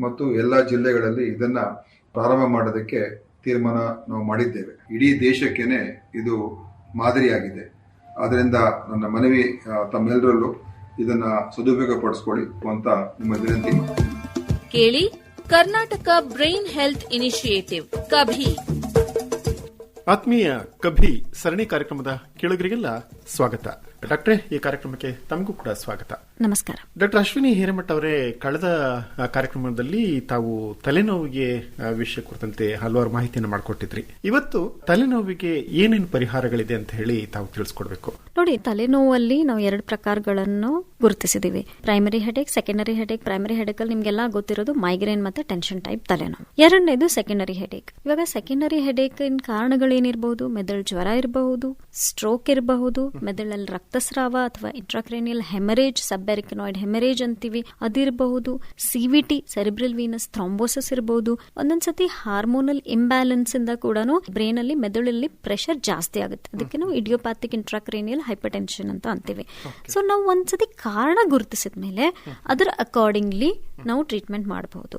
ಮತ್ತು ಎಲ್ಲ ಜಿಲ್ಲೆಗಳಲ್ಲಿ ಇದನ್ನ ಪ್ರಾರಂಭ ಮಾಡೋದಕ್ಕೆ ತೀರ್ಮಾನ ನಾವು ಮಾಡಿದ್ದೇವೆ. ಇಡೀ ದೇಶಕ್ಕೇನೆ ಇದು ಮಾದರಿಯಾಗಿದೆ. ಆದ್ದರಿಂದ ನನ್ನ ಮನವಿ ತಮ್ಮೆಲ್ಲರಲ್ಲೂ ಇದನ್ನ ಸದುಪಯೋಗ ಪಡಿಸ್ಕೊಳ್ಳಿ ಅಂತ ನಿಮ್ಮ ವಿನಂತಿ. ಕೇಳಿ Karnataka brain health initiative KaBHI. ಆತ್ಮೀಯ ಕಭಿ ಸರಣಿ ಕಾರ್ಯಕ್ರಮದ ಕೇಳುಗರಿಗೆಲ್ಲ ಸ್ವಾಗತ. ಡಾಕ್ಟ್ರೆ ಈ ಕಾರ್ಯಕ್ರಮಕ್ಕೆ ತಮಗೂ ಕೂಡ ಸ್ವಾಗತ. ನಮಸ್ಕಾರ. ಡಾಕ್ಟರ್ ಅಶ್ವಿನಿ ಹಿರೇಮಠ ಅವರೇ ಕಳೆದ ಕಾರ್ಯಕ್ರಮದಲ್ಲಿ ತಾವು ತಲೆನೋವಿಗೆ ವಿಷಯ ಕುರಿತಂತೆ ಹಲವಾರು ಮಾಹಿತಿಯನ್ನು ಮಾಡಿಕೊಟ್ಟಿದ್ರಿ. ಇವತ್ತು ತಲೆನೋವಿಗೆ ಏನೇನು ಪರಿಹಾರಗಳಿದೆ ಅಂತ ಹೇಳಿ ತಾವು ತಿಳಿಸ್ಕೊಡ್ಬೇಕು. ನೋಡಿ ತಲೆನೋವಲ್ಲಿ ನಾವು ಎರಡು ಪ್ರಕಾರಗಳನ್ನು ಗುರುತಿಸಿದೀವಿ. Primary headache secondary headache primary headache ಅಲ್ಲಿ ನಿಮ್ಗೆಲ್ಲ ಗೊತ್ತಿರೋದು ಮೈಗ್ರೇನ್ ಮತ್ತೆ ಟೆನ್ಷನ್ ಟೈಪ್ ತಲೆನೋವು. ಎರಡನೇದು ಸೆಕೆಂಡರಿ ಹೆಡೇಕ್ ಇವಾಗ ಸೆಕೆಂಡರಿ ಹೆಡೇಕ್ ಕಾರಣಗಳೇನಿರಬಹುದು ಮೆದುಳು ಜ್ವರ ಇರಬಹುದು ಸ್ಟ್ರೋಕ್ ಇರಬಹುದು ಮೆದುಳಲ್ಲಿ ರಕ್ತಸ್ರಾವ ಅಥವಾ ಇಂಟ್ರಾಕ್ರೇನಿಯಲ್ ಹೆಮರೇಜ್ ಸಬ್ಬೆರಿಕನಾಯ್ಡ್ ಹೆಮರೇಜ್ ಅಂತೀವಿ ಅದಿರಬಹುದು ಸಿವಿಟಿ ಸೆರಿಬ್ರಲ್ ವೀನಸ್ ಥ್ರಾಂಬೋಸಿಸ್ ಇರಬಹುದು ಒಂದೊಂದ್ಸತಿ ಹಾರ್ಮೋನಲ್ ಇಂಬ್ಯಾಲೆನ್ಸ್ ಇಂದ ಕೂಡ ಬ್ರೈನ್ ಅಲ್ಲಿ ಮೆದುಳಲ್ಲಿ ಪ್ರೆಷರ್ ಜಾಸ್ತಿ ಆಗುತ್ತೆ. ಅದಕ್ಕೆ ನಾವು ಇಡಿಯೋಪ್ಯಾಥಿಕ್ ಇಂಟ್ರಾಕ್ರೇನಿಯಲ್ ಹೈಪರ್ಟೆನ್ಷನ್ ಅಂತ ಅಂತೀವಿ. ಸೊ ನಾವು ಒಂದ್ಸತಿ ಕಾರಣ ಗುರುತಿಸಿದ ಮೇಲೆ ಅದರ ಅಕಾರ್ಡಿಂಗ್ಲಿ ನಾವು ಟ್ರೀಟ್ಮೆಂಟ್ ಮಾಡಬಹುದು.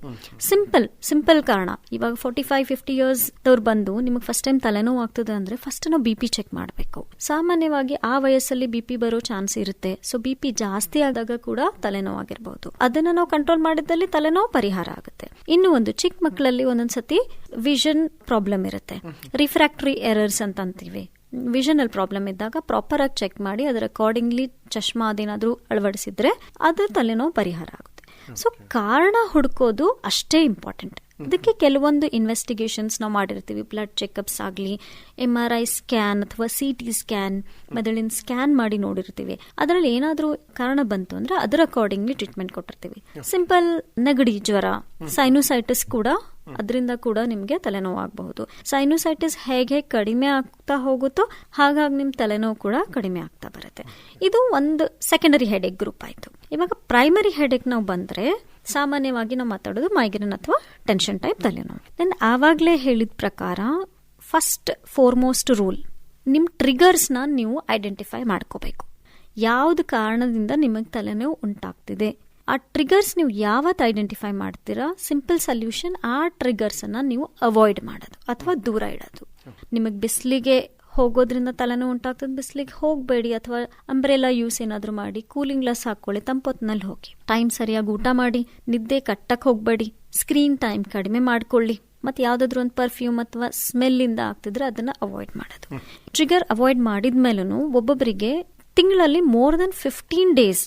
ಸಿಂಪಲ್ ಸಿಂಪಲ್ ಕಾರಣ. ಇವಾಗ ಫೋರ್ಟಿ ಫೈವ್ ಫಿಫ್ಟಿ ಇಯರ್ಸ್ ಅವ್ರು ಬಂದು ನಿಮಗೆ ಫಸ್ಟ್ ಟೈಮ್ ತಲೆನೋವು ಆಗ್ತದೆ ಅಂದ್ರೆ ಫಸ್ಟ್ ನಾವು ಬಿ ಪಿ ಚೆಕ್ ಮಾಡಬೇಕು. ಸಾಮಾನ್ಯವಾಗಿ ಆ ವಯಸ್ಸಲ್ಲಿ ಬಿ ಪಿ ಬರೋ ಚಾನ್ಸ್ ಇರುತ್ತೆ. ಸೊ ಬಿ ಪಿ ಜಾಸ್ತಿ ಆದಾಗ ಕೂಡ ತಲೆನೋವು ಆಗಿರಬಹುದು ಅದನ್ನ ನಾವು ಕಂಟ್ರೋಲ್ ಮಾಡಿದಲ್ಲಿ ತಲೆನೋವು ಪರಿಹಾರ ಆಗುತ್ತೆ. ಇನ್ನು ಒಂದು ಚಿಕ್ಕ ಮಕ್ಕಳಲ್ಲಿ ಒಂದೊಂದ್ಸತಿ ವಿಷನ್ ಪ್ರಾಬ್ಲಮ್ ಇರುತ್ತೆ. ರಿಫ್ರಾಕ್ಟರಿ ಎರರ್ಸ್ ಅಂತ ಅಂತೀವಿ ವಿಷನ್ ಅಲ್ಲಿ ಪ್ರಾಬ್ಲಮ್ ಇದ್ದಾಗ ಪ್ರಾಪರ್ ಆಗಿ ಚೆಕ್ ಮಾಡಿ ಅದರ ಅಕಾರ್ಡಿಂಗ್ಲಿ ಚಶ್ಮಾ ಅದೇನಾದ್ರೂ ಅಳವಡಿಸಿದ್ರೆ ಅದು ತಲೆನೋವು ಪರಿಹಾರ ಆಗುತ್ತೆ. ಸೊ ಕಾರಣ ಹುಡ್ಕೋದು ಅಷ್ಟೇ ಇಂಪಾರ್ಟೆಂಟ್ ಅದಕ್ಕೆ ಕೆಲವೊಂದು ಇನ್ವೆಸ್ಟಿಗೇಷನ್ಸ್ ನಾವು ಮಾಡಿರ್ತೀವಿ. ಬ್ಲಡ್ ಚೆಕಪ್ಸ್ ಆಗಲಿ ಎಂ ಆರ್ ಐ ಸ್ಕ್ಯಾನ್ ಅಥವಾ ಸಿ ಟಿ ಸ್ಕ್ಯಾನ್ ಮೆದುಳಿನ ಸ್ಕ್ಯಾನ್ ಮಾಡಿ ನೋಡಿರ್ತೀವಿ. ಅದರಲ್ಲಿ ಏನಾದರೂ ಕಾರಣ ಬಂತು ಅಂದ್ರೆ ಅದರ ಅಕಾರ್ಡಿಂಗ್ಲಿ ಟ್ರೀಟ್ಮೆಂಟ್ ಕೊಟ್ಟಿರ್ತೀವಿ. ಸಿಂಪಲ್ ನೆಗಡಿ ಜ್ವರ ಸೈನೋಸೈಟಿಸ್ ಕೂಡ ಅದರಿಂದ ಕೂಡ ನಿಮಗೆ ತಲೆನೋವು ಆಗಬಹುದು ಸೈನೋಸೈಟಿಸ್ ಹೇಗೆ ಕಡಿಮೆ ಆಗ್ತಾ ಹೋಗುತ್ತೋ ಹಾಗಾಗಿ ನಿಮ್ಮ ತಲೆನೋವು ಕೂಡ ಕಡಿಮೆ ಆಗ್ತಾ ಬರುತ್ತೆ. ಇದು ಒಂದು ಸೆಕೆಂಡರಿ ಹೆಡೇಕ್ ಗ್ರೂಪ್ ಆಯ್ತು. ಇವಾಗ ಪ್ರೈಮರಿ ಹೆಡೇಕ್ ನಾವು ಬಂದ್ರೆ ಸಾಮಾನ್ಯವಾಗಿ ನಾವು ಮಾತಾಡೋದು ಮೈಗ್ರೇನ್ ಅಥವಾ ಟೆನ್ಷನ್ ಟೈಪ್ ತಲೆನೋವು. ದೆನ್ ಆವಾಗಲೇ ಹೇಳಿದ ಪ್ರಕಾರ ಫಸ್ಟ್ ಫೋರ್ಮೋಸ್ಟ್ ರೂಲ್ ನಿಮ್ಮ ಟ್ರಿಗರ್ಸ್ನ ನೀವು ಐಡೆಂಟಿಫೈ ಮಾಡ್ಕೋಬೇಕು. ಯಾವ್ದು ಕಾರಣದಿಂದ ನಿಮಗೆ ತಲೆನೋವು ಉಂಟಾಗ್ತಿದೆ? ಆ ಟ್ರಿಗರ್ಸ್ ನೀವು ಯಾವತ್ತು ಐಡೆಂಟಿಫೈ ಮಾಡ್ತೀರಾ? ಸಿಂಪಲ್ ಸೊಲ್ಯೂಷನ್ ಆ ಟ್ರಿಗರ್ಸ್ ಅನ್ನ ನೀವು ಅವಾಯ್ಡ್ ಮಾಡೋದು ಅಥವಾ ದೂರ ಇಡೋದು. ನಿಮಗೆ ಬಿಸಿಲಿಗೆ ಹೋಗೋದ್ರಿಂದ ತಲೆನೋವು ಉಂಟಾಗ್ತದೆ ಬಿಸಿಲಿಗೆ ಹೋಗಬೇಡಿ ಅಥವಾ ಅಂಬ್ರೆಲಾ ಯೂಸ್ ಏನಾದರೂ ಮಾಡಿ ಕೂಲಿಂಗ್ ಗ್ಲಾಸ್ ಹಾಕ್ಕೊಳ್ಳಿ ತಂಪೊತ್ನಲ್ಲಿ ಹೋಗಿ. ಟೈಮ್ ಸರಿಯಾಗಿ ಊಟ ಮಾಡಿ ನಿದ್ದೆ ಕಟ್ಟಕ್ಕೆ ಹೋಗಬೇಡಿ ಸ್ಕ್ರೀನ್ ಟೈಮ್ ಕಡಿಮೆ ಮಾಡ್ಕೊಳ್ಳಿ. ಮತ್ತು ಯಾವುದಾದ್ರೂ ಒಂದು ಪರ್ಫ್ಯೂಮ್ ಅಥವಾ ಸ್ಮೆಲ್ಲಿಂದ ಆಗ್ತಿದ್ರೆ ಅದನ್ನು ಅವಾಯ್ಡ್ ಮಾಡೋದು. ಟ್ರಿಗರ್ ಅವಾಯ್ಡ್ ಮಾಡಿದ್ಮೇಲೂ ಒಬ್ಬೊಬ್ಬರಿಗೆ ತಿಂಗಳಲ್ಲಿ ಮೋರ್ ದೆನ್ ಫಿಫ್ಟೀನ್ ಡೇಸ್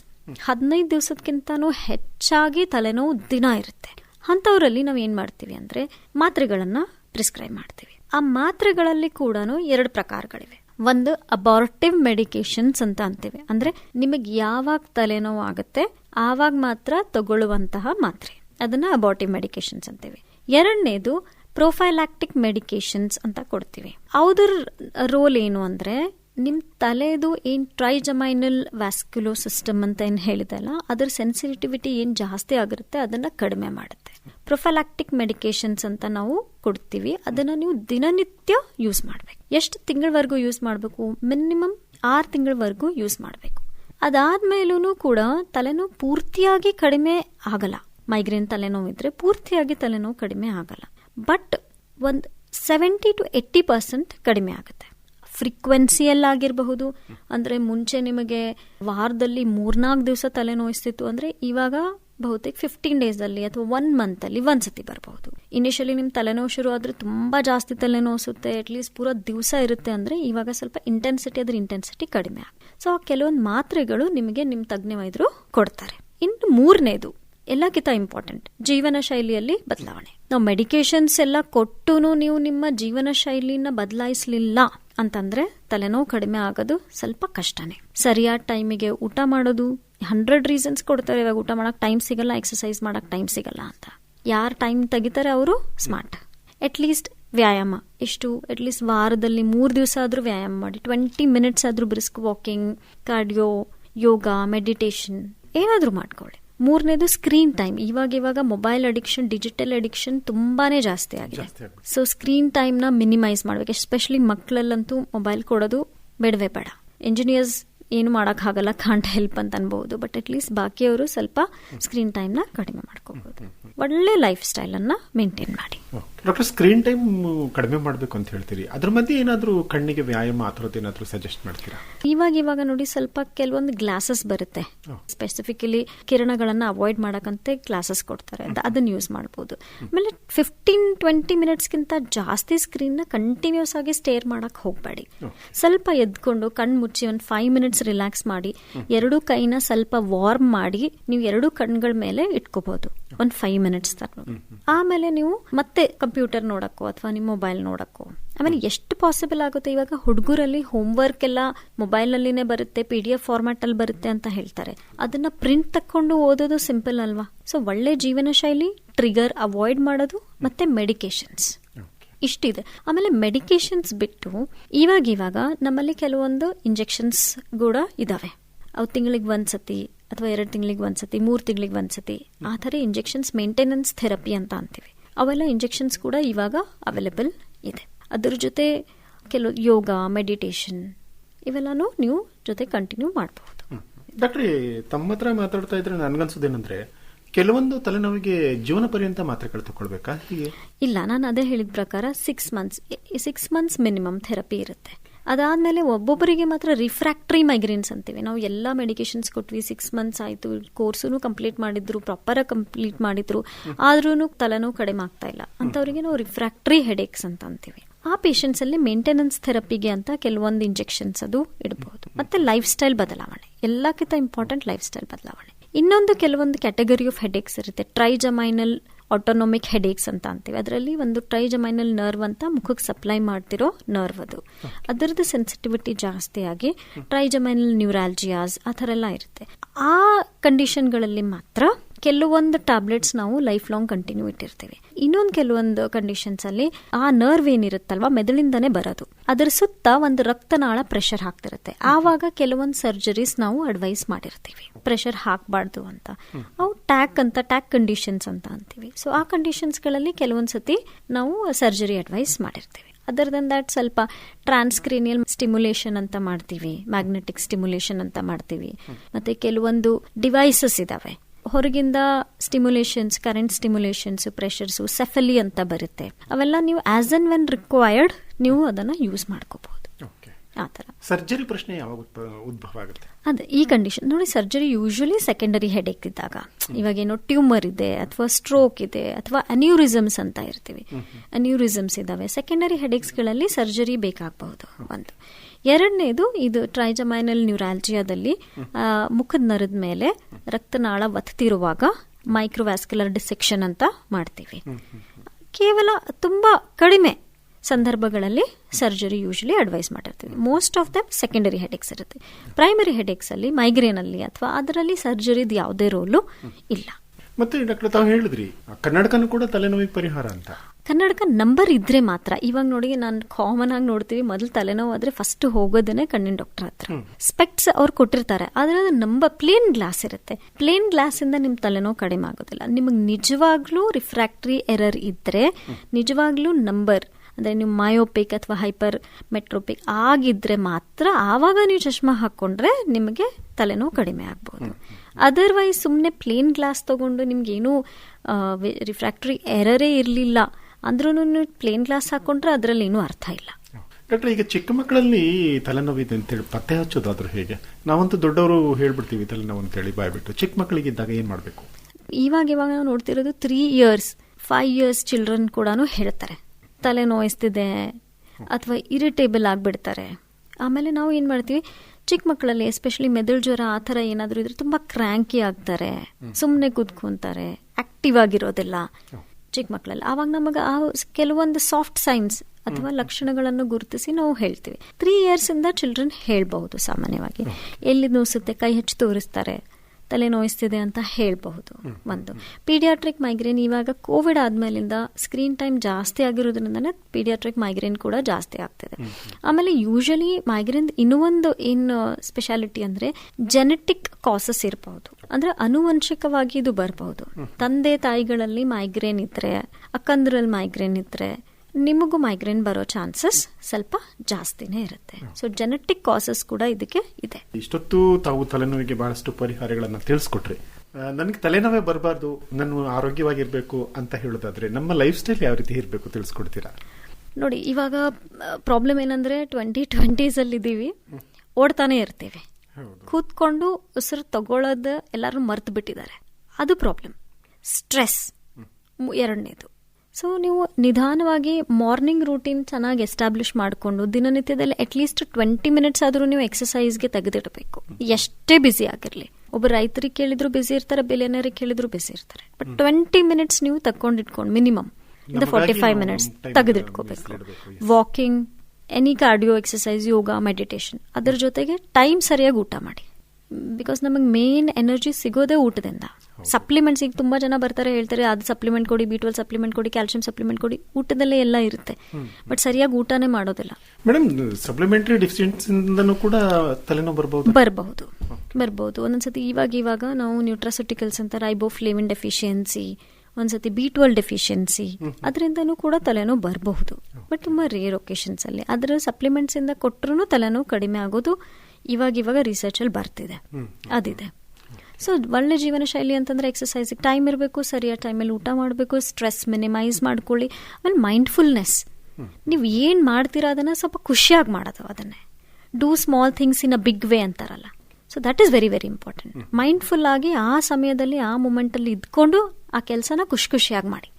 ಹದಿನೈದು ದಿವಸಕ್ಕಿಂತನೂ ಹೆಚ್ಚಾಗಿ ತಲೆನೋವು ದಿನ ಇರುತ್ತೆ. ಅಂಥವರಲ್ಲಿ ನಾವು ಏನು ಮಾಡ್ತೀವಿ ಅಂದರೆ ಮಾತ್ರೆಗಳನ್ನು ಪ್ರಿಸ್ಕ್ರೈಬ್ ಮಾಡ್ತೀವಿ. ಆ ಮಾತ್ರೆಗಳಲ್ಲಿ ಕೂಡ ಎರಡು ಪ್ರಕಾರಗಳಿವೆ. ಒಂದು ಅಬಾರ್ಟಿವ್ ಮೆಡಿಕೇಶನ್ಸ್ ಅಂತ ಅಂತೀವಿ. ಅಂದ್ರೆ ನಿಮಗೆ ಯಾವಾಗ ತಲೆನೋವು ಆಗುತ್ತೆ, ಆವಾಗ ಮಾತ್ರ ತಗೊಳ್ಳುವಂತಹ ಮಾತ್ರೆ. ಅದನ್ನ ಅಬಾರ್ಟಿವ್ ಮೆಡಿಕೇಶನ್ಸ್ ಅಂತೀವಿ. ಎರಡನೇದು ಪ್ರೊಫೈಲಾಕ್ಟಿಕ್ ಮೆಡಿಕೇಶನ್ಸ್ ಅಂತ ಕೊಡ್ತೀವಿ. ಅವ್ರ ರೋಲ್ ಏನು ಅಂದ್ರೆ, ನಿಮ್ ತಲೆದು ಏನ್ ಟ್ರೈಜಮೈನಲ್ ವ್ಯಾಸ್ಕ್ಯುಲೋ ಸಿಸ್ಟಮ್ ಅಂತ ಏನ್ ಹೇಳಿದಲ್ಲ, ಅದ್ರ ಸೆನ್ಸಿಟಿವಿಟಿ ಏನ್ ಜಾಸ್ತಿ ಆಗಿರುತ್ತೆ, ಅದನ್ನ ಕಡಿಮೆ ಮಾಡುತ್ತೆ. ಪ್ರೊಫೈಲಾಕ್ಟಿಕ್ ಮೆಡಿಕೇಶನ್ಸ್ ಅಂತ ನಾವು ಕೊಡ್ತೀವಿ. ಅದನ್ನ ನೀವು ದಿನನಿತ್ಯ ಯೂಸ್ ಮಾಡಬೇಕು. ಎಷ್ಟು ತಿಂಗಳವರೆಗೂ ಯೂಸ್ ಮಾಡಬೇಕು? ಮಿನಿಮಮ್ ಆರು ತಿಂಗಳವರೆಗೂ ಯೂಸ್ ಮಾಡಬೇಕು. ಅದಾದ್ಮೇಲೂ ಕೂಡ ತಲೆನೋವು ಪೂರ್ತಿಯಾಗಿ ಕಡಿಮೆ ಆಗಲ್ಲ. ಮೈಗ್ರೇನ್ ತಲೆನೋವು ಇದ್ರೆ ಪೂರ್ತಿಯಾಗಿ ತಲೆನೋವು ಕಡಿಮೆ ಆಗಲ್ಲ. ಬಟ್ ಒಂದು ಸೆವೆಂಟಿ ಟು ಏಯ್ಟಿ ಪರ್ಸೆಂಟ್ ಕಡಿಮೆ ಆಗುತ್ತೆ. ಫ್ರೀಕ್ವೆನ್ಸಿಯಲ್ಲಾಗಿರಬಹುದು. ಅಂದ್ರೆ ಮುಂಚೆ ನಿಮಗೆ ವಾರದಲ್ಲಿ ಮೂರ್ನಾಲ್ಕು ದಿವಸ ತಲೆನೋಯಿಸ್ತಿತ್ತು ಅಂದ್ರೆ ಇವಾಗ ಬಹುತೇಕ ಫಿಫ್ಟೀನ್ ಡೇಸ್ ಅಲ್ಲಿ ಅಥವಾ ಒನ್ ಮಂತ್ ಅಲ್ಲಿ ಒಂದ್ಸತಿ ಬರಬಹುದು. ಇನಿಷಿಯಲಿ ನಿಮ್ ತಲೆನೋವು ಶುರು ಆದ್ರೆ ತುಂಬಾ ಜಾಸ್ತಿ ತಲೆನೋವಿಸುತ್ತೆ ಅಟ್ಲೀಸ್ಟ್ ಪೂರಾ ದಿವಸ ಇರುತ್ತೆ ಅಂದ್ರೆ ಇವಾಗ ಸ್ವಲ್ಪ ಇಂಟೆನ್ಸಿಟಿ ಅದ್ರ ಇಂಟೆನ್ಸಿಟಿ ಕಡಿಮೆ ಆಗುತ್ತೆ ಸೊ ಕೆಲವೊಂದು ಮಾತ್ರೆಗಳು ನಿಮಗೆ ನಿಮ್ ತಜ್ಞ ವೈದ್ಯರು ಕೊಡ್ತಾರೆ. ಇನ್ನು ಮೂರನೇದು, ಎಲ್ಲಕ್ಕಿಂತ ಇಂಪಾರ್ಟೆಂಟ್ ಜೀವನ ಶೈಲಿಯಲ್ಲಿ ಬದಲಾವಣೆ. ನಾವು ಮೆಡಿಕೇಶನ್ಸ್ ಎಲ್ಲ ಕೊಟ್ಟು ನೀವು ನಿಮ್ಮ ಜೀವನ ಶೈಲಿನ ಬದಲಾಯಿಸಲಿಲ್ಲ ಅಂತಂದ್ರೆ ತಲೆನೋವು ಕಡಿಮೆ ಆಗೋದು ಸ್ವಲ್ಪ ಕಷ್ಟನೇ. ಸರಿಯಾದ ಟೈಮಿಗೆ ಊಟ ಮಾಡೋದು ಹಂಡ್ರೆಡ್ ರೀಸನ್ಸ್ ಕೊಡ್ತಾರೆ ಇವಾಗ ಊಟ ಮಾಡೋಕೆ. ಟೈಮ್ ಸಿಗಲ್ಲ ಎಕ್ಸಸೈಸ್ ಮಾಡೋಕೆ ಟೈಮ್ ಸಿಗಲ್ಲ ಅಂತ. ಯಾರು ಟೈಮ್ ತೆಗಿತಾರೆ ಅವರು ಸ್ಮಾರ್ಟ್ ಅಟ್ಲೀಸ್ಟ್ ವ್ಯಾಯಾಮ. ಎಷ್ಟು? ಅಟ್ಲೀಸ್ಟ್ ವಾರದಲ್ಲಿ ಮೂರು ದಿವಸ ಆದರೂ ವ್ಯಾಯಾಮ ಮಾಡಿ. ಟ್ವೆಂಟಿ ಮಿನಿಟ್ಸ್ ಆದರೂ brisk walking cardio yoga meditation ಏನಾದರೂ ಮಾಡ್ಕೊಳ್ಳಿ. ಮೂರನೇದು ಸ್ಕ್ರೀನ್ ಟೈಮ್ ಇವಾಗ ಇವಾಗ ಮೊಬೈಲ್ ಅಡಿಕ್ಷನ್ ಡಿಜಿಟಲ್ ಅಡಿಕ್ಷನ್ ತುಂಬಾನೇ ಜಾಸ್ತಿ ಆಗಿದೆ. ಸೊ ಸ್ಕ್ರೀನ್ ಟೈಮ್ನ ಮಿನಿಮೈಸ್ ಮಾಡ್ಬೇಕು. ಎಸ್ಪೆಷಲಿ ಮಕ್ಕಳಲ್ಲಂತೂ ಮೊಬೈಲ್ ಕೊಡೋದು ಬೇಡವೇ ಬೇಡ. ಇಂಜಿನಿಯರ್ಸ್ ಏನು ಮಾಡೋಕ್ಕಾಗಲ್ಲ ಆಗಲ್ಲ ಕಾಂಟ್ ಹೆಲ್ಪ್ ಅಂತ ಅನ್ಬಹುದು. ಬಟ್ ಅಟ್ಲೀಸ್ಟ್ ಬಾಕಿಯವರು ಸ್ವಲ್ಪ ಸ್ಕ್ರೀನ್ ಟೈಮ್ನ ಕಡಿಮೆ ಮಾಡ್ಕೋಬಹುದು ಒಳ್ಳೆ ಲೈಫ್ ಸ್ಟೈಲ್ ಅನ್ನ ಮೇಂಟೈನ್ ಮಾಡಿ. ಡಾಕ್ಟರ್ ಸ್ಕ್ರೀನ್ ಟೈಮ್ ಕಡಿಮೆ ಮಾಡಬೇಕು ಅಂತ ಹೇಳ್ತೀರಿ. ಅದ್ರ ಮಧ್ಯೆ ಏನಾದರೂ ಕಣ್ಣಿಗೆ ವ್ಯಾಯಾಮ ಆ ಥರದ್ದು ಏನಾದರೂ ಸಜೆಸ್ಟ್ ಮಾಡ್ತೀರಾ? ಇವಾಗ ಇವಾಗ ನೋಡಿ ಸ್ವಲ್ಪ ಕೆಲವೊಂದು ಗ್ಲಾಸಸ್ ಬರುತ್ತೆ. ಸ್ಪೆಸಿಫಿಕಲಿ ಕಿರಣಗಳನ್ನ ಅವಾಯ್ಡ್ ಮಾಡಕಂತೆ ಗ್ಲಾಸಸ್ ಕೊಡ್ತಾರೆ. ಅದ್- ಅದನ್ನ ಯೂಸ್ ಮಾಡಬಹುದು ಆಮೇಲೆ ಫಿಫ್ಟೀನ್ ಟ್ವೆಂಟಿ ಮಿನಿಟ್ಸ್ಗಿಂತ ಜಾಸ್ತಿ ಸ್ಕ್ರೀನ್ನ ಕಂಟಿನ್ಯೂಸ್ ಆಗಿ ಸ್ಟೇರ್ ಮಾಡಕ್ ಹೋಗಬೇಡಿ. ಸ್ವಲ್ಪ ಎದ್ಕೊಂಡು ಕಣ್ಣು ಮುಚ್ಚಿ ಒಂದು ಫೈವ್ ಮಿನಿಟ್ಸ್ ರಿಲ್ಯಾಕ್ಸ್ ಮಾಡಿ ಎರಡು ಕೈನ ಸ್ವಲ್ಪ ವಾರ್ಮ್ ಮಾಡಿ ನೀವು ಎರಡು ಕಣ್ಗಳ ಮೇಲೆ ಇಟ್ಕೋಬಹುದು ಒಂದ್ ಫೈವ್ ಮಿನಿಟ್ಸ್ ತನಕ. ಆಮೇಲೆ ನೀವು ಮತ್ತೆ ಕಂಪ್ಯೂಟರ್ ನೋಡಕ್ಕೋ ಅಥವಾ ನಿಮ್ಮ ಮೊಬೈಲ್ ನೋಡಕ್ಕೋ. ಆಮೇಲೆ ಎಷ್ಟು ಪಾಸಿಬಲ್ ಆಗುತ್ತೆ? ಇವಾಗ ಹುಡುಗರಲ್ಲಿ ಹೋಮ್ವರ್ಕ್ ಎಲ್ಲ ಮೊಬೈಲ್ ನಲ್ಲಿನೇ ಬರುತ್ತೆ ಪಿ ಡಿ ಎಫ್ ಫಾರ್ಮ್ಯಾಟ್ ಅಲ್ಲಿ ಬರುತ್ತೆ ಅಂತ ಹೇಳ್ತಾರೆ. ಅದನ್ನ ಪ್ರಿಂಟ್ ತಕೊಂಡು ಓದೋದು ಸಿಂಪಲ್ ಅಲ್ವಾ? ಸೊ ಒಳ್ಳೆ ಜೀವನ ಶೈಲಿ ಟ್ರಿಗರ್ ಅವಾಯ್ಡ್ ಮಾಡೋದು ಮತ್ತೆ ಮೆಡಿಕೇಶನ್ಸ್ ಇಷ್ಟಿದೆ. ಆಮೇಲೆ ಮೆಡಿಕೇಶನ್ಸ್ ಬಿಟ್ಟು ಇವಾಗ ಇವಾಗ ನಮ್ಮಲ್ಲಿ ಕೆಲವೊಂದು ಇಂಜೆಕ್ಷನ್ಸ್ ಕೂಡ ಇದಾವೆ. ಅವು ತಿಂಗಳಿಗೆ ಒಂದ್ಸತಿ ಅಥವಾ ಎರಡು ತಿಂಗಳಿಗೆ ಒಂದ್ಸತಿ ಮೂರು ತಿಂಗಳಿಗೆ ಒಂದ್ಸತಿ ಆ ಥರ ಇಂಜೆಕ್ಷನ್ಸ್ ಮೇಂಟೆನೆನ್ಸ್ ಥೆರಪಿ ಅಂತ ಅಂತೀವಿ. ಅವೆಲ್ಲ ಇಂಜೆಕ್ಷನ್ಸ್ ಕೂಡ ಇವಾಗ ಅವೈಲೇಬಲ್ ಇದೆ. ಅದ್ರ ಜೊತೆ ಕೆಲವು ಯೋಗ ಮೆಡಿಟೇಷನ್ ಇವೆಲ್ಲನೂ ನೀವು ಜೊತೆ ಕಂಟಿನ್ಯೂ ಮಾಡಬಹುದು. ಡಾಕ್ಟ್ರಿ ತಮ್ಮ ಹತ್ರ ಮಾತಾಡ್ತಾ ಇದ್ರೆ ನನ್ಗನ್ಸೋದೇನಂದ್ರೆ ಕೆಲವೊಂದು ತಲೆನೋವಿಗೆ ಜೀವನ ಪರ್ಯಂತ ಮಾತ್ರೆಗಳು ತಗೊಳ್ಬೇಕಾ ಇಲ್ಲ ನಾನು ಅದೇ ಹೇಳಿದ ಪ್ರಕಾರ six months six months minimum therapy ಇರುತ್ತೆ. ಅದಾದ್ಮೇಲೆ ಒಬ್ಬೊಬ್ಬರಿಗೆ ಮಾತ್ರ ರಿಫ್ರಾಕ್ಟ್ರಿ ಮೈಗ್ರೇನ್ಸ್ ಅಂತೀವಿ. ನಾವು ಎಲ್ಲ ಮೆಡಿಕೇಶನ್ಸ್ ಕೊಟ್ವಿ ಸಿಕ್ಸ್ ಮಂತ್ಸ್ ಆಯಿತು ಕೋರ್ಸೂ ಕಂಪ್ಲೀಟ್ ಮಾಡಿದ್ರು ಪ್ರಾಪರ್ ಕಂಪ್ಲೀಟ್ ಮಾಡಿದ್ರು ಆದ್ರೂ ತಲೆನೋವು ಕಡಿಮೆ ಆಗ್ತಾ ಇಲ್ಲ. ಅಂತವರಿಗೆ ನಾವು ರಿಫ್ರಾಕ್ಟ್ರಿ ಹೆಡೇಕ್ಸ್ ಅಂತ ಅಂತೀವಿ. ಆ ಪೇಷಂಟ್ಸ್ ಅಲ್ಲಿ ಮೇಂಟೆನೆನ್ಸ್ ಥೆರಪಿಗೆ ಅಂತ ಕೆಲವೊಂದು ಇಂಜೆಕ್ಷನ್ಸ್ ಅದು ಇಡಬಹುದು ಮತ್ತೆ ಲೈಫ್ ಸ್ಟೈಲ್ ಬದಲಾವಣೆ. ಎಲ್ಲಕ್ಕಿಂತ ಇಂಪಾರ್ಟೆಂಟ್ ಲೈಫ್ ಸ್ಟೈಲ್ ಬದಲಾವಣೆ. ಇನ್ನೊಂದು ಕೆಲವೊಂದು ಕ್ಯಾಟಗರಿ ಆಫ್ ಹೆಡೇಕ್ಸ್ ಇರುತ್ತೆ. ಟ್ರೈಜಮೈನಲ್ ಆಟೋನೋಮಿಕ್ ಹೆಡೇಕ್ಸ್ ಅಂತ ಅಂತೀವಿ. ಅದರಲ್ಲಿ ಒಂದು ಟ್ರೈಜಮೈನಲ್ ನರ್ವ್ ಅಂತ ಮುಖಕ್ಕೆ ಸಪ್ಲೈ ಮಾಡ್ತಿರೋ ನರ್ವ್ ಅದು. ಅದರದ್ದು ಸೆನ್ಸಿಟಿವಿಟಿ ಜಾಸ್ತಿ ಆಗಿ ಟ್ರೈಜಮೈನಲ್ ನ್ಯೂರಾಲ್ಜಿಯಾಸ್ ಆ ಥರ ಎಲ್ಲ ಇರುತ್ತೆ. ಆ ಕಂಡೀಷನ್ಗಳಲ್ಲಿ ಮಾತ್ರ ಕೆಲವೊಂದು ಟ್ಯಾಬ್ಲೆಟ್ಸ್ ನಾವು ಲೈಫ್ ಲಾಂಗ್ ಕಂಟಿನ್ಯೂ ಇಟ್ಟಿರ್ತೀವಿ ಇನ್ನೊಂದು ಕೆಲವೊಂದು ಕಂಡೀಷನ್ಸ್ ಅಲ್ಲಿ ಆ ನರ್ವ್ ಏನಿರುತ್ತಲ್ವಾ, ಮೆದುಳಿಂದನೇ ಬರೋದು. ಅದರ ಸುತ್ತ ಒಂದು ರಕ್ತನಾಳ ಪ್ರೆಷರ್ ಹಾಕ್ತಿರುತ್ತೆ. ಆವಾಗ ಕೆಲವೊಂದು ಸರ್ಜರೀಸ್ ನಾವು ಅಡ್ವೈಸ್ ಮಾಡಿರ್ತೀವಿ. ಪ್ರೆಷರ್ ಹಾಕಬಾರ್ದು ಅಂತ. ಅವು ಟ್ಯಾಕ್ ಅಂತ ಟ್ಯಾಕ್ ಕಂಡೀಷನ್ಸ್ ಅಂತ ಅಂತೀವಿ. ಸೊ ಆ ಕಂಡೀಷನ್ಸ್ಗಳಲ್ಲಿ ಕೆಲವೊಂದು ಸತಿ ನಾವು ಸರ್ಜರಿ ಅಡ್ವೈಸ್ ಮಾಡಿರ್ತೀವಿ. ಅದರ್ ದನ್ ದಟ್ ಸ್ವಲ್ಪ ಟ್ರಾನ್ಸ್ಕ್ರೀನಿಯಲ್ ಸ್ಟಿಮ್ಯುಲೇಷನ್ ಅಂತ ಮಾಡ್ತೀವಿ. ಮ್ಯಾಗ್ನೆಟಿಕ್ ಸ್ಟಿಮ್ಯುಲೇಷನ್ ಅಂತ ಮಾಡ್ತೀವಿ. ಮತ್ತೆ ಕೆಲವೊಂದು ಡಿವೈಸಸ್ ಇದಾವೆ. ಹೊರಗಿಂದ ಸ್ಟಿಮ್ಯುಲೇಷನ್ಸ್ ಕರೆಂಟ್ ಸ್ಟಿಮ್ಯುಲೇಷನ್ಸ್ ಪ್ರೆಷರ್ಸು ಸೆಫಲಿ ಅಂತ ಬರುತ್ತೆ. ಅವೆಲ್ಲ ನೀವು ಆಸ್ ಅನ್ ವೆನ್ ರಿಕ್ವೈರ್ಡ್ ನೀವು ಅದನ್ನ ಯೂಸ್ ಮಾಡ್ಕೋಬಹುದು. ಆ ತರ ಸರ್ಜರಿ ಪ್ರಶ್ನೆ ಯಾವಾಗ ಉದ್ಭವ- ಉದ್ಭವ ಆಗುತ್ತೆ? ಅದೇ ಈ ಕಂಡೀಷನ್ ನೋಡಿ ಸರ್ಜರಿ ಯೂಶಲಿ ಸೆಕೆಂಡರಿ ಹೆಡೇಕ್ ಇದ್ದಾಗ. ಇವಾಗ ಏನೋ ಟ್ಯೂಮರ್ ಇದೆ ಅಥವಾ ಸ್ಟ್ರೋಕ್ ಇದೆ ಅಥವಾ ಅನ್ಯೂರಿಸಮ್ಸ್ ಅಂತ ಇರ್ತೀವಿ. ಅನ್ಯೂರಿಸಮ್ಸ್ ಇದಾವೆ ಸೆಕೆಂಡರಿ ಹೆಡೇಕ್ಸ್ಗಳಲ್ಲಿ ಸರ್ಜರಿ ಬೇಕಾಗಬಹುದು ಒಂದು. ಎರಡನೇದು ಇದು ಟ್ರೈಜಮೈನಲ್ ನ್ಯೂರಾಲ್ಜಿಯಾದಲ್ಲಿ ಮುಖದ ನರದ ಮೇಲೆ ರಕ್ತನಾಳ ಒತ್ತಿರುವಾಗ ಮೈಕ್ರೋವ್ಯಾಸ್ಕ್ಯುಲರ್ ಡಿಸೆಕ್ಷನ್ ಅಂತ ಮಾಡ್ತೀವಿ. ಕೇವಲ ತುಂಬಾ ಕಡಿಮೆ ಸಂದರ್ಭಗಳಲ್ಲಿ ಸರ್ಜರಿ ಯೂಶಲಿ ಅಡ್ವೈಸ್ ಮಾಡಿರ್ತೀವಿ. Most of them secondary headaches ಇರುತ್ತೆ. ಪ್ರೈಮರಿ ಹೆಡೇಕ್ಸ್ ಅಲ್ಲಿ ಮೈಗ್ರೇನ್ ಅಲ್ಲಿ ಅಥವಾ ಅದರಲ್ಲಿ ಸರ್ಜರಿದು ಯಾವುದೇ ರೋಲು ಇಲ್ಲ. ಮತ್ತೆ ಡಾಕ್ಟರ್ ತಾವು ಹೇಳಿದ್ರಿ ಕನ್ನಡಕನು ಕೂಡ ತಲೆನೋವಿಗೆ ಪರಿಹಾರ ಅಂತ. ಕನ್ನಡಕ ನಂಬರ್ ಇದ್ರೆ ಮಾತ್ರ. ಇವಾಗ ನೋಡಿ ನಾನು ಕಾಮನ್ ಆಗಿ ನೋಡ್ತೀವಿ ಮೊದಲು ತಲೆನೋವು ಆದ್ರೆ ಫಸ್ಟ್ ಹೋಗೋದೇನೆ ಕಣ್ಣಿನ ಡಾಕ್ಟರ್ ಹತ್ರ. ಸ್ಪೆಕ್ಟ್ಸ್ ಅವ್ರು ಕೊಟ್ಟಿರ್ತಾರೆ ಆದ್ರೆ ಅದು ನಂಬರ್ ಪ್ಲೇನ್ ಗ್ಲಾಸ್ ಇರುತ್ತೆ. ಪ್ಲೇನ್ ಗ್ಲಾಸ್ ಇಂದ ನಿಮ್ ತಲೆನೋವು ಕಡಿಮೆ ಆಗೋದಿಲ್ಲ. ನಿಮಗೆ ನಿಜವಾಗ್ಲೂ ರಿಫ್ರಾಕ್ಟ್ರಿ ಎರರ್ ಇದ್ರೆ ನಿಜವಾಗ್ಲೂ ನಂಬರ್ ಅಂದ್ರೆ ನೀವು ಮಯೋಪಿಕ್ ಅಥವಾ ಹೈಪರ್ ಮೆಟ್ರೋಪಿಕ್ ಆಗಿದ್ರೆ ಮಾತ್ರ ಆವಾಗ ನೀವು ಚಶ್ಮಾ ಹಾಕೊಂಡ್ರೆ ನಿಮಗೆ ತಲೆನೋವು ಕಡಿಮೆ ಆಗ್ಬೋದು. ಅದರ್ವೈಸ್ ಸುಮ್ಮನೆ ಪ್ಲೇನ್ ಗ್ಲಾಸ್ ತಗೊಂಡು ನಿಮ್ಗೇನು ರಿಫ್ರಾಕ್ಟ್ರಿ ಎರರೇ ಇರಲಿಲ್ಲ. ಅಂದ್ರೂ ಪ್ಲೇನ್ ಗ್ಲಾಸ್ ಹಾಕೊಂಡ್ರೆ ಅದರಲ್ಲಿ ಏನು ಅರ್ಥ ಇಲ್ಲ. ಡಾಕ್ಟರ್ ಈಗ ಚಿಕ್ಕ ಮಕ್ಕಳಲ್ಲಿ ತಲೆನೋವಿದೆ ಅಂತೇಳಿ ಪತ್ತೆ ಹಚ್ಚೋದಾದ್ರೂ ಹೇಗೆ? ನಾವಂತೂ ದೊಡ್ಡವರು ಹೇಳ್ಬಿಡ್ತೀವಿ ತಲೆನೋವು ಅಂತೇಳಿ ಬಾಯ್ಬಿಟ್ಟು. ಚಿಕ್ಕ ಮಕ್ಕಳಿಗೆ ಇದ್ದಾಗ ಏನ್ ಮಾಡ್ಬೇಕು? ಇವಾಗ ಇವಾಗ ನಾವು ನೋಡ್ತಿರೋದು three years five years children ಕೂಡ ಹೇಳ್ತಾರೆ. ತಲೆ ನೋಯಿಸ್ತಿದೆ ಅಥವಾ ಇರಿಟೇಬಲ್ ಆಗಿಬಿಡ್ತಾರೆ. ಆಮೇಲೆ ನಾವು ಏನು ಮಾಡ್ತೀವಿ? ಚಿಕ್ಕ ಮಕ್ಕಳಲ್ಲಿ ಎಸ್ಪೆಷಲಿ ಮೆದುಳು ಜ್ವರ ಆ ಥರ ಏನಾದರೂ ಇದ್ರೆ ತುಂಬ ಕ್ರ್ಯಾಂಕಿ ಆಗ್ತಾರೆ. ಸುಮ್ಮನೆ ಕೂತ್ಕೊಂತಾರೆ. ಆಕ್ಟಿವ್ ಆಗಿರೋದಿಲ್ಲ. ಚಿಕ್ಕ ಮಕ್ಕಳಲ್ಲಿ. ಆವಾಗ ನಮಗೆ ಆ ಕೆಲವೊಂದು ಸಾಫ್ಟ್ ಸೈನ್ಸ್ ಅಥವಾ ಲಕ್ಷಣಗಳನ್ನು ಗುರುತಿಸಿ ನಾವು ಹೇಳ್ತೀವಿ. ತ್ರೀ ಇಯರ್ಸ್ ಇಂದ ಚಿಲ್ಡ್ರನ್ ಹೇಳ್ಬಹುದು ಸಾಮಾನ್ಯವಾಗಿ. ಎಲ್ಲಿ ನೋಸುತ್ತೆ ಕೈ ಹಚ್ಚಿ ತೋರಿಸ್ತಾರೆ ತಲೆ ನೋಯಿಸ್ತಿದೆ ಅಂತ ಹೇಳ್ಬಹುದು ಒಂದು ಪೀಡಿಯಾಟ್ರಿಕ್ ಮೈಗ್ರೇನ್ ಇವಾಗ ಕೋವಿಡ್ ಆದ್ಮೇಲಿಂದ ಸ್ಕ್ರೀನ್ ಟೈಮ್ ಜಾಸ್ತಿ ಆಗಿರೋದ್ರಿಂದನೇ ಪೀಡಿಯಾಟ್ರಿಕ್ ಮೈಗ್ರೇನ್ ಕೂಡ ಜಾಸ್ತಿ ಆಗ್ತಿದೆ. ಆಮೇಲೆ ಯೂಶಲಿ ಮೈಗ್ರೇನ್ ಇನ್ನೊಂದು ಒಂದು ಏನು ಸ್ಪೆಷಾಲಿಟಿ ಅಂದ್ರೆ ಜೆನೆಟಿಕ್ ಕಾಸಸ್ ಇರಬಹುದು. ಅಂದ್ರೆ ಅನುವಂಶಿಕವಾಗಿ ಇದು ಬರಬಹುದು. ತಂದೆ ತಾಯಿಗಳಲ್ಲಿ ಮೈಗ್ರೇನ್ ಇದ್ರೆ ಅಕ್ಕಂದ್ರಲ್ಲಿ ಮೈಗ್ರೇನ್ ಇದ್ರೆ ನಿಮಗೂ ಮೈಗ್ರೇನ್ ಬರೋ ಚಾನ್ಸಸ್ ಸ್ವಲ್ಪ ಜಾಸ್ತಿನೇ ಇರುತ್ತೆ. ಸೊ ಜೆನೆಟಿಕ್ ಕಾಸಸ್ ಕೂಡ ಇದಕ್ಕೆ ಇದೆ. ಇಷ್ಟೊತ್ತು ತಾವು ತಲೆನೋವಿಗೆ ಬಹಳಷ್ಟು ಪರಿಹಾರಗಳನ್ನ ತಿಳಿಸ್ಕೊಟ್ರಿ. ನನಗೆ ತಲೆನೋವೇ ಬರಬಾರ್ದು ನಾನು ಆರೋಗ್ಯವಾಗಿರ್ಬೇಕು ಅಂತ ಹೇಳೋದಾದ್ರೆ ನಮ್ಮ ಲೈಫ್ ಸ್ಟೈಲ್ ಯಾವ ರೀತಿ ಇರಬೇಕು ತಿಳಿಸ್ಕೊಡ್ತೀರಾ? ನೋಡಿ ಇವಾಗ ಪ್ರಾಬ್ಲಮ್ ಏನಂದ್ರೆ ಟ್ವೆಂಟಿ ಟ್ವೆಂಟೀಸ್ ಅಲ್ಲಿ ಇದ್ದೀವಿ ಓಡ್ತಾನೆ ಇರ್ತೀವಿ. ಕೂತ್ಕೊಂಡು ಉಸಿರು ತಗೊಳ್ಳೋದು ಎಲ್ಲರೂ ಮರ್ತು ಬಿಟ್ಟಿದ್ದಾರೆ ಅದು ಪ್ರಾಬ್ಲಮ್ ಸ್ಟ್ರೆಸ್ ಎರಡನೇದು. ಸೊ ನೀವು ನಿಧಾನವಾಗಿ ಮಾರ್ನಿಂಗ್ ರೂಟೀನ್ ಚೆನ್ನಾಗಿ ಎಸ್ಟಾಬ್ಲಿಷ್ ಮಾಡಿಕೊಂಡು ದಿನನಿತ್ಯದಲ್ಲಿ ಅಟ್ಲೀಸ್ಟ್ ಟ್ವೆಂಟಿ ಮಿನಿಟ್ಸ್ ಆದರೂ ನೀವು ಎಕ್ಸಸೈಸ್ಗೆ ತೆಗೆದಿಡಬೇಕು. ಎಷ್ಟೇ ಬ್ಯುಸಿ ಆಗಿರಲಿ. ಒಬ್ಬ ರೈತರಿಗೆ ಕೇಳಿದ್ರು ಬ್ಯುಸಿ ಇರ್ತಾರೆ ಬಿಲಿಯನರಿಗೆ ಕೇಳಿದ್ರು ಬಿಸಿ ಇರ್ತಾರೆ. ಬಟ್ ಟ್ವೆಂಟಿ ಮಿನಿಟ್ಸ್ ನೀವು ತಗೊಂಡಿಟ್ಕೊಂಡು ಮಿನಿಮಮ್ ಇಂದ forty five minutes ತೆಗೆದಿಟ್ಕೋಬೇಕು. Walking any cardio exercise yoga meditation ಅದರ ಜೊತೆಗೆ ಟೈಮ್ ಸರಿಯಾಗಿ ಊಟ ಮಾಡಿ. ಬಿಕಾಸ್ ನಮಗೆ ಮೇನ್ ಎನರ್ಜಿ ಸಿಗೋದೇ ಊಟದಿಂದ. ಸಪ್ಲಿಮೆಂಟ್ಸ್ ಈಗ ತುಂಬಾ ಜನ ಬರ್ತಾರೆ ಹೇಳ್ತಾರೆ ಅದು ಸಪ್ಲಿಮೆಂಟ್ ಕೊಡಿ ಬಿ ಟ್ವೆಲ್ ಸಪ್ಲಿಮೆಂಟ್ ಕೊಡಿ ಕ್ಯಾಲ್ಸಿಯಂ ಸಪ್ಲಿಮೆಂಟ್ ಕೊಡಿ ಊಟದಲ್ಲೇ ಎಲ್ಲ ಇರುತ್ತೆ. ಬಟ್ ಸರಿಯಾಗಿ ಊಟನೇ ಮಾಡೋದಿಲ್ಲ. ಮೇಡಮ್ ಸಪ್ಲಿಮೆಂಟರಿ ಕೂಡ ತಲೆನೋವು ಬರಬಹುದು. ಬರಬಹುದು ಬರಬಹುದು ಒಂದೊಂದ್ಸತಿ ಇವಾಗ ಇವಾಗ ನಾವು ನ್ಯೂಟ್ರಾಸಿಟಿಕಲ್ಸ್ ಅಂತ ರೈಬೋಫ್ಲೇವಿನ್ ಡೆಫಿಷಿಯನ್ಸಿ ಒಂದ್ಸತಿ ಬಿ ಟ್ವೆಲ್ ಡೆಫಿಷಿಯನ್ಸಿ ಅದರಿಂದನೂ ಕೂಡ ತಲೆನೋವು ಬರಬಹುದು. ಬಟ್ ತುಂಬಾ ರೇರ್ ಒಕೇಶನ್ಸ್ ಅಲ್ಲಿ. ಅದರ ಸಪ್ಲಿಮೆಂಟ್ಸ್ ಇಂದ ಕೊಟ್ಟರು ತಲೆನೋವು ಕಡಿಮೆ ಆಗೋದು ಇವಾಗ ಇವಾಗ ರಿಸರ್ಚ್ ಅಲ್ಲಿ ಬರ್ತಿದೆ. ಅದಿದೆ. ಸೊ ಒಳ್ಳೆ ಜೀವನ ಶೈಲಿ ಅಂತಂದ್ರೆ ಎಕ್ಸಸೈಸ್ ಟೈಮ್ ಇರಬೇಕು ಸರಿಯಾದ ಟೈಮಲ್ಲಿ ಊಟ ಮಾಡಬೇಕು ಸ್ಟ್ರೆಸ್ ಮಿನಿಮೈಸ್ ಮಾಡ್ಕೊಳ್ಳಿ. ಆಮೇಲೆ ಮೈಂಡ್ಫುಲ್ನೆಸ್ ನೀವು ಏನ್ ಮಾಡ್ತೀರಾ ಅದನ್ನ ಸ್ವಲ್ಪ ಖುಷಿಯಾಗಿ ಮಾಡೋದು ಅದನ್ನೇ. Do small things in a big way ಅಂತಾರಲ್ಲ. So that is very very important mindful ಆಗಿ ಆ ಸಮಯದಲ್ಲಿ ಆ ಮೂಮೆಂಟಲ್ಲಿ ಇದ್ಕೊಂಡು ಆ ಕೆಲಸನ ಖುಷಿ ಖುಷಿಯಾಗಿ ಮಾಡಿ.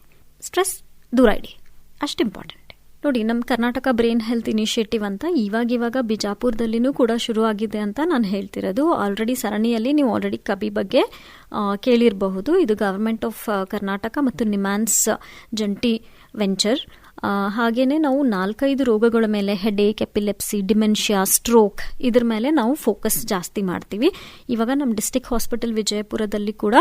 ಸ್ಟ್ರೆಸ್ ದೂರ ಇಡಿ. ಅಷ್ಟು ಇಂಪಾರ್ಟೆಂಟ್ ನೋಡಿ ನಮ್ಮ ಕರ್ನಾಟಕ ಬ್ರೈನ್ ಹೆಲ್ತ್ ಇನಿಷಿಯೇಟಿವ್ ಅಂತ ಇವಾಗ ಇವಾಗ ಬಿಜಾಪುರದಲ್ಲಿನೂ ಕೂಡ ಶುರು ಆಗಿದೆ ಅಂತ ನಾನು ಹೇಳ್ತಿರೋದು. ಆಲ್ರೆಡಿ ಸರಣಿಯಲ್ಲಿ ನೀವು ಆಲ್ರೆಡಿ ಕಬಿ ಬಗ್ಗೆ ಕೇಳಿರಬಹುದು. ಇದು ಗವರ್ಮೆಂಟ್ ಆಫ್ ಕರ್ನಾಟಕ ಮತ್ತು ನಿಮ್ಯಾನ್ಸ್ ಜಂಟಿ ವೆಂಚರ್. ಹಾಗೇನೆ ನಾವು ನಾಲ್ಕೈದು ರೋಗಗಳ ಮೇಲೆ ಹೆಡೇಕ್ ಎಪಿಲೆಪ್ಸಿ, ಡಿಮೆನ್ಷಿಯಾ, ಸ್ಟ್ರೋಕ್ ಇದ್ರ ಮೇಲೆ ನಾವು ಫೋಕಸ್ ಜಾಸ್ತಿ ಮಾಡ್ತೀವಿ. ಇವಾಗ ನಮ್ಮ ಡಿಸ್ಟಿಕ್ ಹಾಸ್ಪಿಟಲ್ ವಿಜಯಪುರದಲ್ಲಿ ಕೂಡ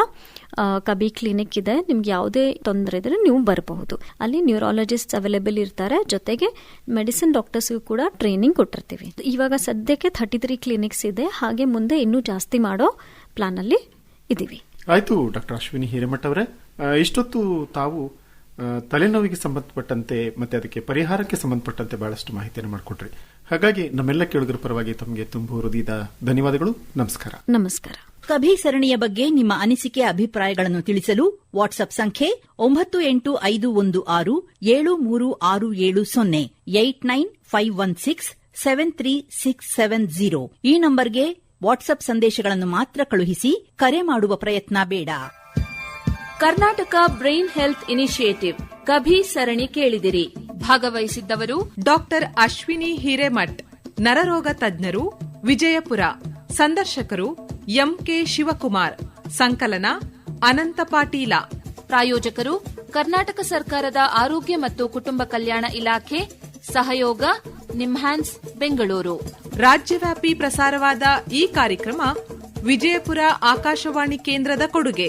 ಕಬಿ ಕ್ಲಿನಿಕ್ ಇದೆ. ನಿಮ್ಗೆ ಯಾವುದೇ ತೊಂದರೆ ಇದ್ರೆ ನೀವು ಬರಬಹುದು. ಅಲ್ಲಿ ನ್ಯೂರಾಲಜಿಸ್ಟ್ ಅವೈಲೇಬಲ್ ಇರ್ತಾರೆ. ಜೊತೆಗೆ ಮೆಡಿಸಿನ್ ಡಾಕ್ಟರ್ಸ್ಗೂ ಕೂಡ ಟ್ರೈನಿಂಗ್ ಕೊಟ್ಟಿರ್ತೀವಿ. ಇವಾಗ ಸದ್ಯಕ್ಕೆ ಥರ್ಟಿ ತ್ರೀ ಕ್ಲಿನಿಕ್ಸ್ ಇದೆ. ಹಾಗೆ ಮುಂದೆ ಇನ್ನೂ ಜಾಸ್ತಿ ಮಾಡೋ ಪ್ಲಾನ್ ಅಲ್ಲಿ ಇದೀವಿ. ಆಯ್ತು ಡಾಕ್ಟರ್ ಅಶ್ವಿನಿ ಹಿರೇಮಠ ಅವರೇ. ಇಷ್ಟೊತ್ತು ತಾವು ತಲೆನೋವಿಗೆ ಸಂಬಂಧಪಟ್ಟಂತೆ ಮತ್ತೆ ಅದಕ್ಕೆ ಪರಿಹಾರಕ್ಕೆ ಸಂಬಂಧಪಟ್ಟಂತೆ ಬಹಳಷ್ಟು ಮಾಹಿತಿಯನ್ನು ಮಾಡಿಕೊಟ್ರಿ. ಹಾಗಾಗಿ ನಮ್ಮೆಲ್ಲ ಕೇಳುಗರ ಪರವಾಗಿ ತಮಗೆ ತುಂಬು ಹೃದಯದ ಧನ್ಯವಾದಗಳು. ನಮಸ್ಕಾರ. ನಮಸ್ಕಾರ. ಕಭಿ ಸರಣಿಯ ಬಗ್ಗೆ ನಿಮ್ಮ ಅನಿಸಿಕೆ, ಅಭಿಪ್ರಾಯಗಳನ್ನು ತಿಳಿಸಲು ವಾಟ್ಸ್ಆಪ್ ಸಂಖ್ಯೆ ಒಂಬತ್ತು ಎಂಟು ಐದು ಒಂದು ಆರು ಏಳು ಮೂರು ಆರು ಏಳು ಸೊನ್ನೆ eight nine five one six seven three six seven zero ಈ ನಂಬರ್ಗೆ ವಾಟ್ಸ್ಆಪ್ ಸಂದೇಶಗಳನ್ನು ಮಾತ್ರ ಕಳುಹಿಸಿ ಕರೆ ಮಾಡುವ ಪ್ರಯತ್ನ ಬೇಡ. Karnataka brain health initiative KaBHI ಸರಣಿ ಕೇಳಿದಿರಿ. ಭಾಗವಹಿಸಿದ್ದವರು ಡಾಕ್ಟರ್ ಅಶ್ವಿನಿ ಹಿರೇಮಠ್, ನರರೋಗ ತಜ್ಞರು ವಿಜಯಪುರ, ಸಂದರ್ಶಕರು ಎಂಕೆ ಶಿವಕುಮಾರ್, ಸಂಕಲನ ಅನಂತ ಪಾಟೀಲ. ಪ್ರಾಯೋಜಕರು ಕರ್ನಾಟಕ ಸರ್ಕಾರದ ಆರೋಗ್ಯ ಮತ್ತು ಕುಟುಂಬ ಕಲ್ಯಾಣ ಇಲಾಖೆ, ಸಹಯೋಗ ನಿಮ್ಹಾನ್ಸ್, ಬೆಂಗಳೂರು. ರಾಜ್ಯವ್ಯಾಪಿ ಪ್ರಸಾರವಾದ ಈ ಕಾರ್ಯಕ್ರಮ ವಿಜಯಪುರ ಆಕಾಶವಾಣಿ ಕೇಂದ್ರದ ಕೊಡುಗೆ.